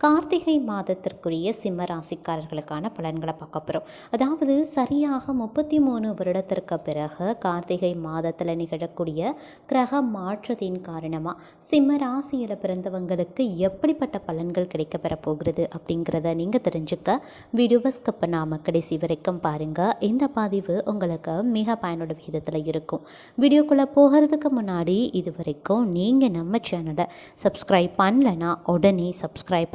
கார்த்திகை மாதத்திற்குரிய சிம்ம ராசிக்காரர்களுக்கான பலன்களை பார்க்க போகிறோம் அதாவது சரியாக முப்பத்தி மூணு வருடத்திற்கு பிறகு கார்த்திகை மாதத்தில் நிகழக்கூடிய கிரக மாற்றத்தின் காரணமாக சிம்ம ராசியில் பிறந்தவங்களுக்கு எப்படிப்பட்ட பலன்கள் கிடைக்கப்பெற போகிறது அப்படிங்கிறத நீங்கள் தெரிஞ்சுக்க வீடியோவை ஸ்கிப் பண்ணாமல் கடைசி வரைக்கும் பாருங்கள் இந்த பதிவு உங்களுக்கு மிக பயனுள்ள விகிதத்தில் இருக்கும். வீடியோக்குள்ளே போகிறதுக்கு முன்னாடி இது வரைக்கும் நீங்கள் நம்ம சேனலை சப்ஸ்கிரைப் பண்ணலைன்னா உடனே சப்ஸ்கிரைப்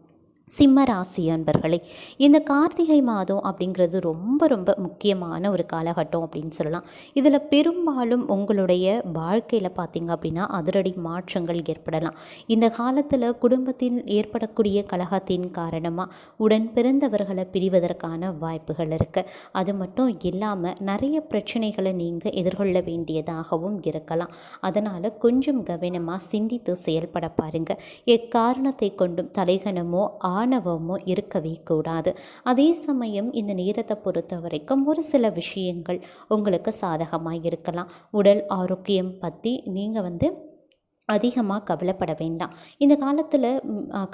சிம்ம ராசி அன்பர்களே இந்த கார்த்திகை மாதம் அப்படிங்கிறது ரொம்ப ரொம்ப முக்கியமான ஒரு காலகட்டம் அப்படின்னு சொல்லலாம். இதில் பெரும்பாலும் உங்களுடைய வாழ்க்கையில் பார்த்தீங்க அப்படின்னா அதிரடி மாற்றங்கள் ஏற்படலாம். இந்த காலத்தில் குடும்பத்தில் ஏற்படக்கூடிய கலகத்தின் காரணமாக உடன் பிறந்தவர்களை பிரிவதற்கான வாய்ப்புகள் இருக்குது அது மட்டும் இல்லாமல் நிறைய பிரச்சனைகளை நீங்கள் எதிர்கொள்ள வேண்டியதாகவும் இருக்கலாம். அதனால் கொஞ்சம் கவனமாக சிந்தித்து செயல்பட பாருங்கள் எக்காரணத்தை கொண்டும் தலைகணமோ ஆணவமும் இருக்கவே கூடாது. அதே சமயம் இந்த நேரத்தை பொறுத்த வரைக்கும் ஒரு சில விஷயங்கள் உங்களுக்கு சாதகமாக இருக்கலாம். உடல் ஆரோக்கியம் பற்றி நீங்கள் வந்து அதிகமாக கவலைப்பட வேண்டாம். இந்த காலத்தில்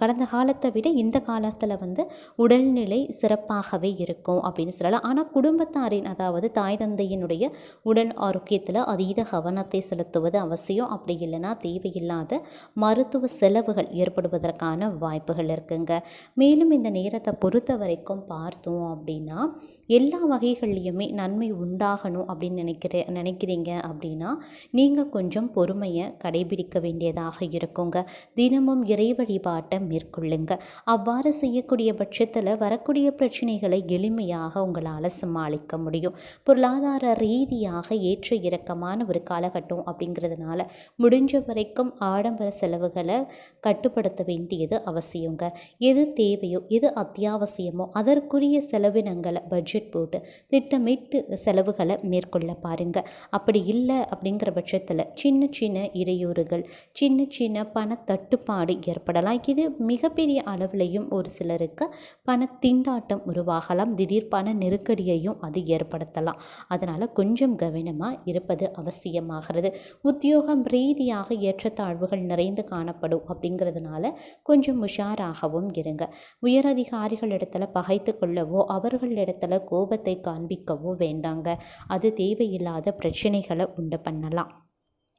கடந்த காலத்தை விட இந்த காலத்தில் வந்து உடல்நிலை சிறப்பாகவே இருக்கும் அப்படின்னு சொல்லலாம். ஆனால் குடும்பத்தாரின் அதாவது தாய் தந்தையினுடைய உடல் ஆரோக்கியத்தில் அதீத கவனத்தை செலுத்துவது அவசியம். அப்படி இல்லைன்னா தேவையில்லாத மருத்துவ செலவுகள் ஏற்படுவதற்கான வாய்ப்புகள் இருக்குங்க. மேலும் இந்த நேரத்தை பொறுத்த வரைக்கும் பார்த்தோம் அப்படின்னா எல்லா வகைகள்லையுமே நன்மை உண்டாகணும் அப்படின்னு நினைக்கிற நினைக்கிறீங்க அப்படின்னா நீங்கள் கொஞ்சம் பொறுமையை கடைபிடிக்க வேண்டியதாக இருக்குங்க. தினமும் இறை வழிபாட்டை மேற்கொள்ளுங்க. அவ்வாறு செய்யக்கூடிய பட்சத்தில் வரக்கூடிய பிரச்சனைகளை எளிமையாக உங்களால் சமாளிக்க முடியும். பொருளாதார ரீதியாக ஏற்ற இறக்கமான ஒரு காலகட்டம் அப்படிங்கிறதுனால முடிஞ்ச வரைக்கும் ஆடம்பர செலவுகளை கட்டுப்படுத்த வேண்டியது அவசியங்க. எது தேவையோ எது அத்தியாவசியமோ அதற்குரிய செலவினங்களை பட்ஜெட் போட்டு திட்டமிட்டு செலவுகளை மேற்கொள்ள பாருங்க. அப்படி இல்லை அப்படிங்கிற பட்சத்தில் சின்ன சின்ன இடையூறுகள் சின்ன சின்ன பண தட்டுப்பாடு ஏற்படலாம். இது மிகப்பெரிய அளவுலையும் ஒரு சிலருக்கு பண திண்டாட்டம் உருவாகலாம். திடீர் பண நெருக்கடியையும் அது ஏற்படுத்தலாம். அதனால் கொஞ்சம் கவனமாக இருப்பது அவசியமாகிறது. உத்தியோகம் ரீதியாக ஏற்றத்தாழ்வுகள் நிறைந்து காணப்படும் அப்படிங்கிறதுனால கொஞ்சம் உஷாராகவும் இருங்க. உயரதிகாரிகளிடத்தில் பகைத்து கொள்ளவோ அவர்களிடத்தில் கோபத்தை காண்பிக்கவோ வேண்டாங்க. அது தேவையில்லாத பிரச்சனைகளை உண்டு பண்ணலாம்.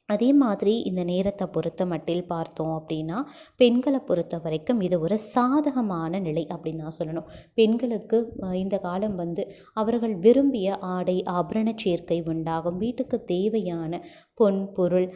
அதே மாதிரி இந்த நேரத்தை பொறுத்த மட்டில் பார்த்தோம் அப்படின்னா பெண்களை பொறுத்த வரைக்கும் இது ஒரு சாதகமான நிலை அப்படின்னு நான் சொல்லணும். பெண்களுக்கு இந்த காலம் வந்து அவர்கள் விரும்பிய ஆடை ஆபரண சேர்க்கை உண்டாகும். வீட்டுக்கு தேவையான பொன் பொருள்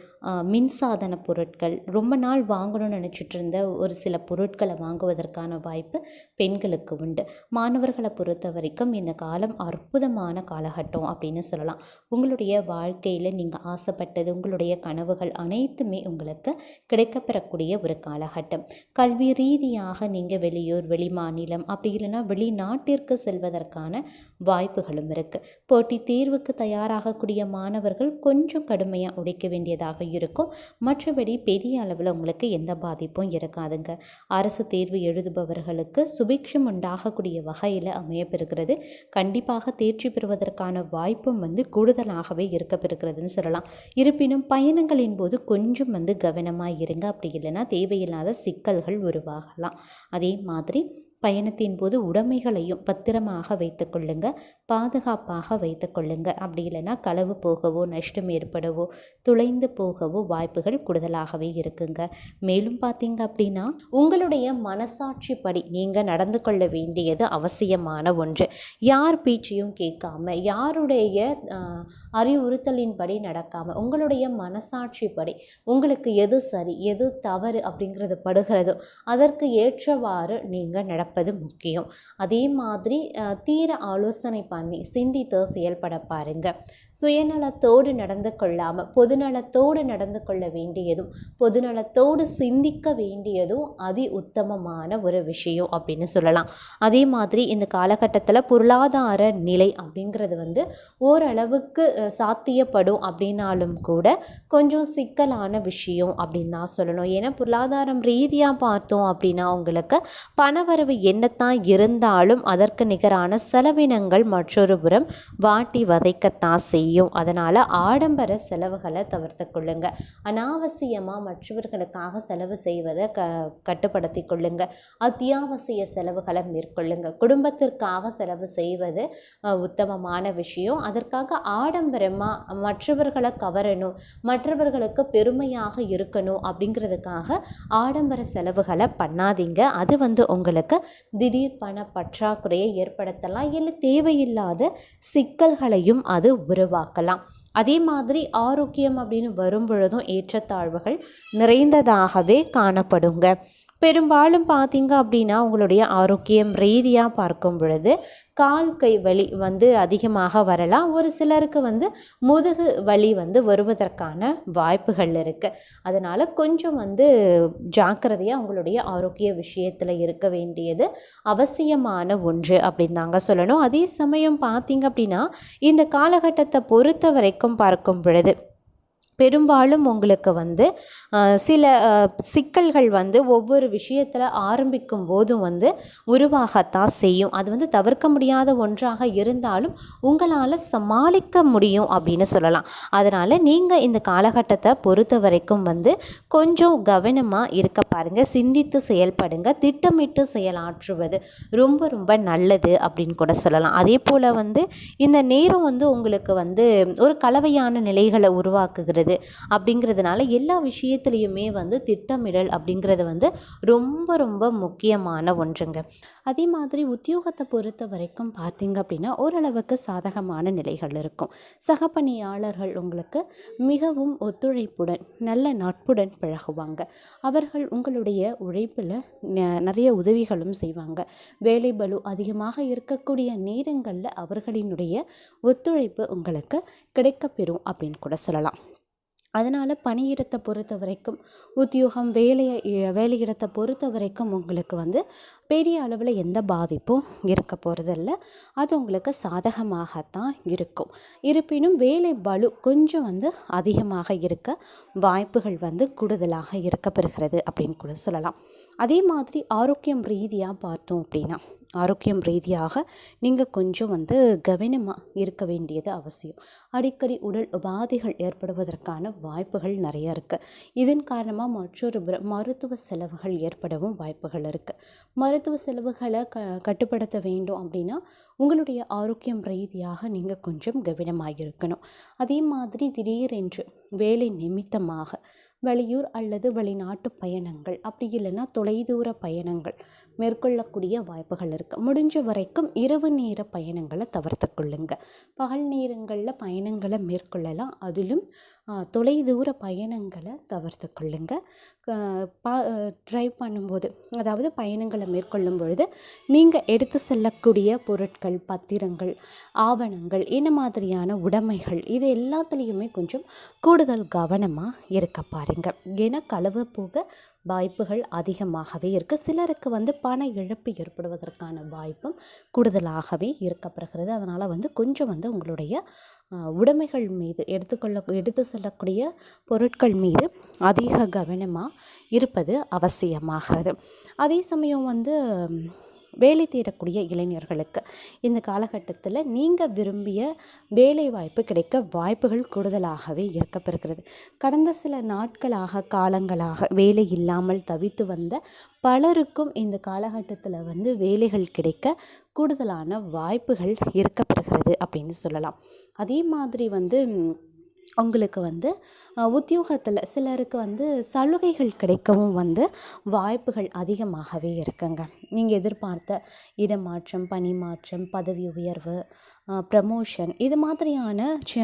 மின்சாதன பொருட்கள் ரொம்ப நாள் வாங்கணும்னு நினச்சிட்டு இருந்த ஒரு சில பொருட்களை வாங்குவதற்கான வாய்ப்பு பெண்களுக்கு உண்டு. மாணவர்களை பொறுத்த வரைக்கும் இந்த காலம் அற்புதமான காலகட்டம் அப்படின்னு சொல்லலாம். உங்களுடைய வாழ்க்கையில் நீங்கள் ஆசைப்பட்டது உங்களுடைய கனவுகள் அனைத்துமே உங்களுக்கு கிடைக்கப்பெறக்கூடிய ஒரு காலகட்டம். கல்வி ரீதியாக நீங்கள் வெளியூர் வெளிமாநிலம் அப்படி இல்லைன்னா வெளிநாட்டிற்கு செல்வதற்கான வாய்ப்புகளும் இருக்குது போட்டி தேர்வுக்கு தயாராகக்கூடிய மாணவர்கள் கொஞ்சம் கடுமையாக உடைக்க வேண்டியதாக இருக்கும். மற்றபடி பெரிய அளவில் உங்களுக்கு எந்த பாதிப்பும் இருக்காதுங்க. அரசு தேர்வு எழுதுபவர்களுக்கு சுபிக்ஷம் உண்டாகக்கூடிய வகையில் அமையப்பெறுகிறது. கண்டிப்பாக தேர்ச்சி பெறுவதற்கான வாய்ப்பும் வந்து கூடுதலாகவே இருக்கப்பெறுகிறதுன்னு சொல்லலாம். இருப்பினும் பயன் பயணங்களின் போது கொஞ்சம் வந்து கவனமாக இருங்க. அப்படி இல்லைன்னா தேவையில்லாத சிக்கல்கள் உருவாகலாம். அதே மாதிரி பயணத்தின் போது உடைமைகளையும் பத்திரமாக வைத்துக்கொள்ளுங்க பாதுகாப்பாக வைத்துக்கொள்ளுங்க அப்படி இல்லைன்னா களவு போகவோ நஷ்டம் ஏற்படவோ துளைந்து போகவோ வாய்ப்புகள் கூடுதலாகவே இருக்குங்க. மேலும் பார்த்தீங்க அப்படின்னா உங்களுடைய மனசாட்சிப்படி நீங்கள் நடந்து கொள்ள வேண்டியது அவசியமான ஒன்று. யார் பேச்சையும் கேட்காம யாருடைய அறிவுறுத்தலின்படி நடக்காமல் உங்களுடைய மனசாட்சிப்படி உங்களுக்கு எது சரி எது தவறு அப்படிங்கிறது படுகிறதோ அதற்கு ஏற்றவாறு நீங்கள் நடப்பது நடப்பது முக்கியம். அதே மாதிரி தீர ஆலோசனை பண்ணி சிந்தித்து செயல்பட பாருங்க. சுயநலத்தோடு நடந்து கொள்ளாமல் பொதுநலத்தோடு நடந்து கொள்ள வேண்டியதும் பொதுநலத்தோடு சிந்திக்க வேண்டியதும் அதி உத்தமமான ஒரு விஷயம் அப்படின்னு சொல்லலாம். அதே மாதிரி இந்த காலகட்டத்தில் பொருளாதார நிலை அப்படிங்கிறது வந்து ஓரளவுக்கு சாத்தியப்படும் அப்படின்னாலும் கூட கொஞ்சம் சிக்கலான விஷயம் அப்படின்னு தான் சொல்லணும். ஏன்னா பொருளாதாரம் ரீதியாக பார்த்தோம் அப்படின்னா உங்களுக்கு பணவரவு என்னத்தான் இருந்தாலும் அதற்கு நிகரான செலவினங்கள் மற்றொரு புறம் வாட்டி வதைக்கத்தான் செய்யும். அதனால் ஆடம்பர செலவுகளை தவிர்த்து கொள்ளுங்க. அனாவசியமாக மற்றவர்களுக்காக செலவு செய்வதை க கட்டுப்படுத்தி கொள்ளுங்க. அத்தியாவசிய செலவுகளை மேற்கொள்ளுங்க. குடும்பத்திற்காக செலவு செய்வது உத்தமமான விஷயம். அதற்காக ஆடம்பரமாக மற்றவர்களை கவரணும். மற்றவர்களுக்கு பெருமையாக இருக்கணும் அப்படிங்கிறதுக்காக ஆடம்பர செலவுகளை பண்ணாதீங்க. அது வந்து உங்களுக்கு திடீர் பண பற்றாக்குறையை ஏற்படுத்தலாம் இல்லை தேவையில்லாத சிக்கல்களையும் அது உருவாக்கலாம். அதே மாதிரி ஆரோக்கியம் அப்படின்னு வரும் பொழுதும் ஏற்றத்தாழ்வுகள் நிறைந்ததாகவே காணப்படுங்க. பெரும்பாலும் பார்த்தீங்க அப்படின்னா உங்களுடைய ஆரோக்கியம் ரீதியாக பார்க்கும் பொழுது கால் கை வலி வந்து அதிகமாக வரலாம். ஒரு சிலருக்கு வந்து முதுகு வலி வந்து வருவதற்கான வாய்ப்புகள் இருக்குது அதனால் கொஞ்சம் வந்து ஜாக்கிரதையாக உங்களுடைய ஆரோக்கிய விஷயத்தில் இருக்க வேண்டியது அவசியமான ஒன்று அப்படின்னு தாங்க சொல்லணும். அதே சமயம் பார்த்தீங்க அப்படின்னா இந்த காலகட்டத்தை பொறுத்த வரைக்கும் பார்க்கும் பொழுது பெரும்பாலும் உங்களுக்கு வந்து சில சிக்கல்கள் வந்து ஒவ்வொரு விஷயத்தில் ஆரம்பிக்கும் போதும் வந்து உருவாகத்தான் செய்யும். அது வந்து தவிர்க்க முடியாத ஒன்றாக இருந்தாலும் உங்களால் சமாளிக்க முடியும் அப்படின்னு சொல்லலாம். அதனால் நீங்கள் இந்த காலகட்டத்தை பொறுத்த வரைக்கும் வந்து கொஞ்சம் கவனமாக இருக்க பாருங்கள் சிந்தித்து செயல்படுங்க. திட்டமிட்டு செயலாற்றுவது ரொம்ப ரொம்ப நல்லது அப்படின்னு கூட சொல்லலாம். அதே போல் வந்து இந்த நேரம் வந்து உங்களுக்கு வந்து ஒரு கலவையான நிலைகளை உருவாக்குகிறது அப்படிங்கிறதுனால எல்லா விஷயத்துலையுமே வந்து திட்டமிடல் அப்படிங்கிறது வந்து ரொம்ப ரொம்ப முக்கியமான ஒன்றுங்க. அதே மாதிரி உத்தியோகத்தை பொறுத்த வரைக்கும் பார்த்தீங்க அப்படின்னா ஓரளவுக்கு சாதகமான நிலைகள் இருக்கும். சக பணியாளர்கள் உங்களுக்கு மிகவும் ஒத்துழைப்புடன் நல்ல நட்புடன் பழகுவாங்க. அவர்கள் உங்களுடைய உழைப்பில் நிறைய உதவிகளும் செய்வாங்க. வேலை பலு அதிகமாக இருக்கக்கூடிய நேரங்களில் அவர்களினுடைய ஒத்துழைப்பு உங்களுக்கு கிடைக்கப்பெறும் அப்படின்னு கூட சொல்லலாம். அதனால் பணியிடத்தை பொறுத்த வரைக்கும் உத்தியோகம் வேலையை வேலையிடத்தை பொறுத்த வரைக்கும் உங்களுக்கு வந்து பெரிய அளவில் எந்த பாதிப்பும் இருக்க போகிறதில்ல அது உங்களுக்கு சாதகமாகத்தான் இருக்கும். இருப்பினும் வேலை பலு கொஞ்சம் வந்து அதிகமாக இருக்க வாய்ப்புகள் வந்து கூடுதலாக இருக்கப்பெறுகிறது அப்படின்னு கூட சொல்லலாம். அதே மாதிரி ஆரோக்கியம் ரீதியாக பார்த்தோம் அப்படின்னா ஆரோக்கியம் ரீதியாக நீங்கள் கொஞ்சம் வந்து கவனமாக இருக்க வேண்டியது அவசியம். அடிக்கடி உடல் உபாதைகள் ஏற்படுவதற்கான வாய்ப்புகள் நிறைய இருக்குது இதன் காரணமாக மற்றொரு மருத்துவ செலவுகள் ஏற்படவும் வாய்ப்புகள் இருக்குது மருத்துவ செலவுகளை க கட்டுப்படுத்த வேண்டும் அப்படின்னா உங்களுடைய ஆரோக்கியம் ரீதியாக நீங்கள் கொஞ்சம் கவனமாக இருக்கணும். அதே மாதிரி திடீரென்று வேலை நிமித்தமாக வெளியூர் அல்லது வெளிநாட்டு பயணங்கள். அப்படி இல்லைன்னா தொலைதூர பயணங்கள். மேற்கொள்ளக்கூடிய வாய்ப்புகள் இருக்குது முடிஞ்ச வரைக்கும் இரவு நேர பயணங்களை தவிர்த்து கொள்ளுங்கள் பகல் நேரங்களில் பயணங்களை மேற்கொள்ளலாம். அதிலும் தொலைதூர பயணங்களை தவிர்த்து கொள்ளுங்க. பா ட்ரைவ் பண்ணும்போது அதாவது பயணங்களை மேற்கொள்ளும் பொழுது நீங்கள் எடுத்து செல்லக்கூடிய பொருட்கள் பத்திரங்கள் ஆவணங்கள் என்ன மாதிரியான உடைமைகள் இது எல்லாத்துலேயுமே கொஞ்சம் கூடுதல் கவனமாக இருக்க பாருங்கள் ஏன்னா களவு போக வாய்ப்புகள் அதிகமாகவே இருக்குது சிலருக்கு வந்து பண இழப்பு ஏற்படுவதற்கான வாய்ப்பும் கூடுதலாகவே இருக்கப்படுகிறது அதனால் வந்து கொஞ்சம் வந்து உங்களுடைய உடைமைகள் மீது எடுத்துக்கொள்ள எடுத்து செல்லக்கூடிய பொருட்கள் மீது அதிக கவனமாக இருப்பது அவசியமாகிறது. அதே சமயம் வந்து வேலை தேடக்கூடிய இளைஞர்களுக்கு. இந்த காலகட்டத்தில் நீங்கள் விரும்பிய வேலை வாய்ப்பு கிடைக்க வாய்ப்புகள் கூடுதலாகவே இருக்கப்பெறுகிறது. கடந்த சில நாட்களாக காலங்களாக வேலை இல்லாமல் தவித்து வந்த பலருக்கும் இந்த காலகட்டத்தில் வந்து வேலைகள் கிடைக்க கூடுதலான வாய்ப்புகள் இருக்கப்பெறுகிறது அப்படின்னு சொல்லலாம். அதே மாதிரி வந்து அவங்களுக்கு வந்து உத்தியோகத்தில் சிலருக்கு வந்து சலுகைகள் கிடைக்கவும் வந்து வாய்ப்புகள் அதிகமாகவே இருக்குங்க. நீங்கள் எதிர்பார்த்த இடமாற்றம் பணி மாற்றம் பதவி உயர்வு ப்ரமோஷன் இது மாதிரியான ச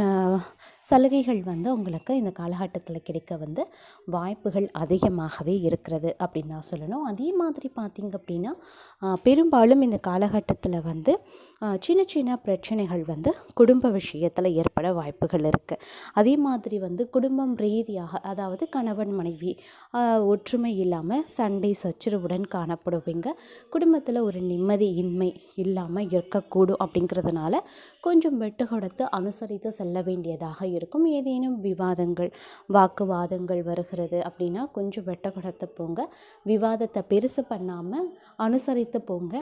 சலுகைகள் வந்து உங்களுக்கு இந்த காலகட்டத்தில் கிடைக்க வந்து வாய்ப்புகள் அதிகமாகவே இருக்கிறது அப்படின்னு தான் சொல்லணும். அதே மாதிரி பார்த்திங்க அப்படின்னா பெரும்பாலும் இந்த காலகட்டத்தில் வந்து சின்ன சின்ன பிரச்சனைகள் வந்து குடும்ப விஷயத்தில் ஏற்பட வாய்ப்புகள் இருக்குது அதே மாதிரி வந்து குடும்பம் ரீதியாக அதாவது கணவன் மனைவி ஒற்றுமை இல்லாமல் சண்டை சச்சரவுடன் காணப்படுவீங்க. குடும்பத்தில் ஒரு நிம்மதி இன்மை இல்லாமல் இருக்கக்கூடும் அப்படிங்கிறதுனால கொஞ்சம் வெட்டு கொடுத்து அனுசரித்து செல்ல வேண்டியதாக இருக்கும். ஏதேனும் விவாதங்கள் வாக்குவாதங்கள் வருகிறது அப்படின்னா கொஞ்சம் வெட்ட கொடுத்து போங்க. விவாதத்தை பெருசு பண்ணாமல் அனுசரித்து போங்க.